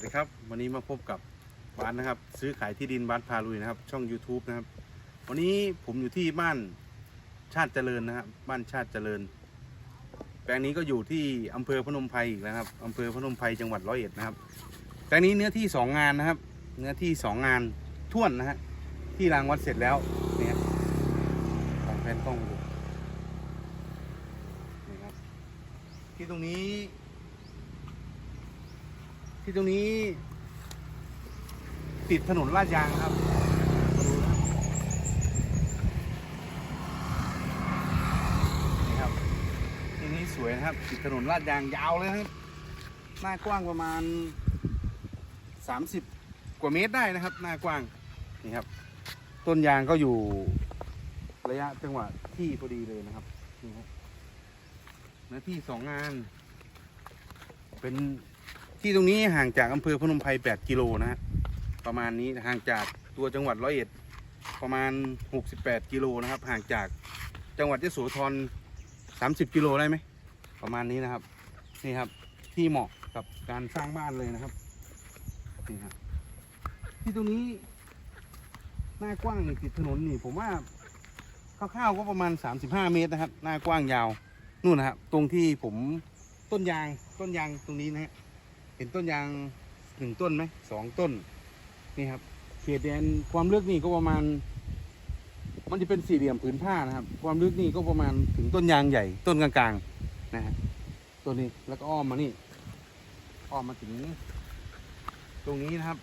วัสดีครับ วันนี้มาพบกับบ้านนะครับ ซื้อขายที่ดินบ้านพาลุยนะครับ ช่อง YouTube นะครับ วันนี้ผมอยู่ที่บ้านชาติเจริญนะครับ บ้านชาติเจริญ แปลงนี้ก็อยู่ที่อำเภอพนมไพรอีกแล้วครับอำเภอพนมไพรจังหวัดร้อยเอ็ดนะครับ แปลงนี้เนื้อที่สองงานนะครับ เนื้อที่สองงานท่วนนะฮะ ที่รางวัดเสร็จแล้วเนี่ยของแผนกล้องดูนี่ครับ ที่ตรงนี้ ที่ตรงนี้ ติดถนนลาดยางครับนี่ครับที่นี้สวยนะครับ ติดถนนลาดยางยาวเลยครับ หน้ากว้างประมาณ 30 กว่าเมตรได้นะครับ หน้ากว้างนี่ครับ ต้นยางก็อยู่ระยะจังหวะที่พอดีเลยนะครับนี่ครับเนื้อที่สองงาน เป็น ที่ตรงนี้ห่างจากอำเภอพนมไพร8กิโลนะฮะประมาณนี้ห่างจากตัวจังหวัดร้อยเอ็ดประมาณ 68 กิโลนะครับ ห่างจากจังหวัดยโสธร30 กิโลได้ไหมประมาณนี้นะครับนี่ครับที่เหมาะกับการสร้างบ้านเลยนะครับนี่ครับที่ตรงนี้หน้ากว้างติดถนนนี่ ผมว่าคร่าวๆก็ประมาณ 35 เมตรนะครับ หน้ากว้างยาวนู่นนะครับ ตรงที่ผมต้นยางต้นยางตรงนี้นะฮะ เห็นต้นยางหนึ่งต้นไหมสองต้น นี่ครับ เขตแดนความลึกนี่ก็ประมาณ มันจะเป็นสี่เหลี่ยมผืนผ้านะครับ ความลึกนี่ก็ประมาณถึงต้นยางใหญ่ ต้นกลางๆนะฮะต้นนี้แล้วก็อ้อมมานี่อ้อมมาถึงตรงนี้นะครับ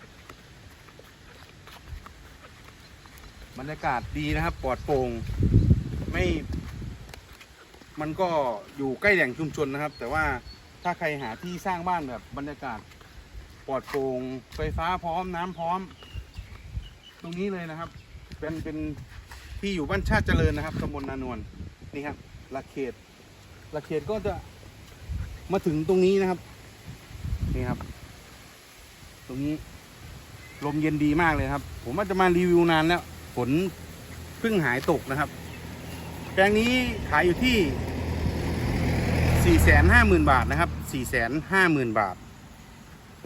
บรรยากาศดีนะครับ ปลอดโปร่งไม่ มันก็อยู่ใกล้แหล่งชุมชนนะครับ แต่ว่า ถ้าใครหาที่สร้างบ้านแบบบรรยากาศปลอดโปร่งไฟฟ้าพร้อมน้ำพร้อม ตรงนี้เลยนะครับ เป็นเป็นที่อยู่บ้านชาติเจริญนะครับตำบลนานวลนี่ครับหลักเขตหลักเขตก็จะมาถึงตรงนี้นะครับ นี่ครับ ตรงนี้ ลมเย็นดีมากเลยครับ ผมว่าจะมารีวิวนานแล้วฝนเพิ่งหายตกนะครับ แปลงนี้ขายอยู่ที่ 450,000 บาทนะครับ 450,000บาท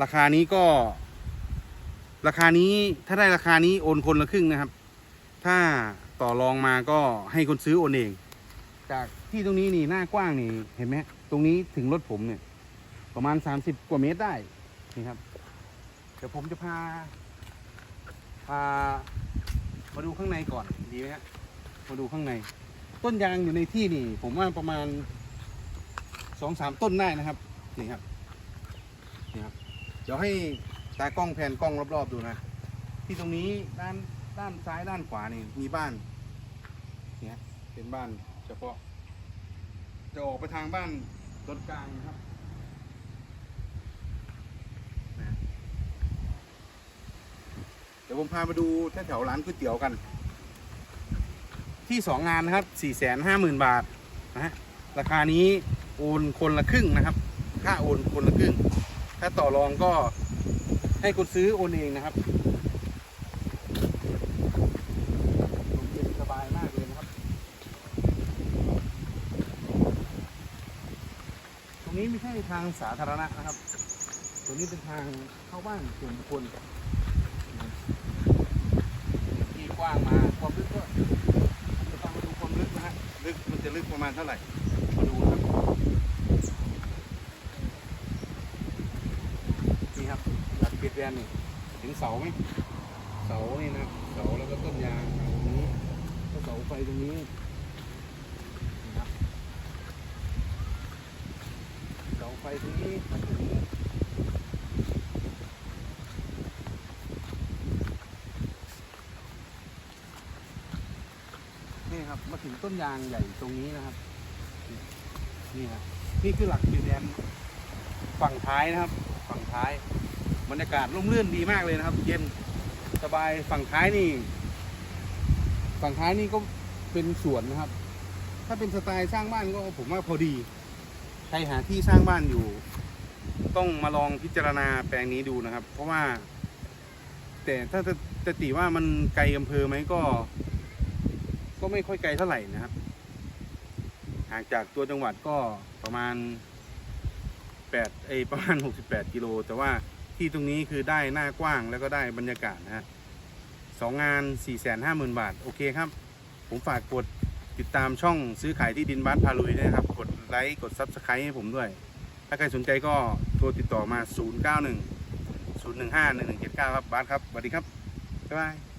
ราคานี้ก็ ราคานี้ถ้าได้ราคานี้โอนคนละครึ่งนะครับ ถ้าต่อรองมาก็ให้คนซื้อโอนเอง จากที่ตรงนี้นี่หน้ากว้างนี่เห็นไหมตรงนี้ถึงรถผมเนี่ย ประมาณ 30 กว่าเมตรได้นี่ครับ เดี๋ยวผมจะพา พา มาดูข้างในก่อนดีไหมฮะมาดูข้างใน ต้นยางอยู่ในที่นี่ ผมว่าประมาณสองสามต้นได้นะครับ นี่ครับนี่ครับ เดี๋ยวให้ตากล้องแผนกล้องรอบๆดูนะ ที่ตรงนี้ด้านด้านซ้ายด้านขวานี่มีบ้านเนี่ยเป็นบ้านเฉพาะ จะออกไปทางบ้านรถกลางนะครับนะเดี๋ยวผมพามาดูแถวๆร้านก๋วยเตี๋ยวกัน ที่สองงานนะครับสี่แสนห้าหมื่นบาทนะฮะราคานี้โอนคนละครึ่งนะครับ ค่าโอนคนละครึ่ง ถ้าต่อรองก็ให้คนซื้อโอนเองนะครับลมเย็นสบายมากเลยนะครับ ตรงนี้ไม่ใช่ทางสาธารณะนะครับ ตรงนี้เป็นทางเข้าบ้านส่วนบุคคลที่กว้างมาความลึกก็จะต้องมาดูความลึกนะฮะ ลึกมันจะลึกประมาณเท่าไหร่ มาดูนะครับ นี่ครับหลักเปียดแด นนี่ถึงเสาไหมเสานี่นะเสาแล้วก็ต้นยางตรงนี้ก็เสาไฟตรงนี้นะครับเสาไฟตรงนี้มาถึงนี่ครับมาถึงต้นยางใหญ่ตรงนี้นะครับ นี่ครับนี่คือหลักเปีแดนฝั่งท้ายนะครับ ฝั่งท้าย บรรยากาศร่มรื่นดีมากเลยนะครับ เย็นสบายฝั่งท้ายนี่ ฝั่งท้ายนี่ก็เป็นสวนนะครับ ถ้าเป็นสไตล์สร้างบ้านก็ผมว่าพอดี ใครหาที่สร้างบ้านอยู่ ต้องมาลองพิจารณาแปลงนี้ดูนะครับ เพราะว่า แต่ถ้าจะจะติว่ามันไกลอำเภอไหมก็ ก็ไม่ค่อยไกลเท่าไหร่นะครับห่างจากตัวจังหวัดก็ประมาณ8เอประมาณ 68 กิโล แต่ว่า ที่ตรงนี้คือได้หน้ากว้างแล้วก็ได้บรรยากาศนะฮะสองงาน4ี่แสนห้าหมื่นบาท โอเคครับ ผมฝากกดติดตามช่องซื้อขายที่ดินบ้านพาลุยด้วยนะครับ กดไลค์ กดซับสไครต์ให้ผมด้วย ถ้าใครสนใจก็โทรติดต่อมา 091 015 1179 ครับบาสครับสวัสดีครับ บ๊ายบาย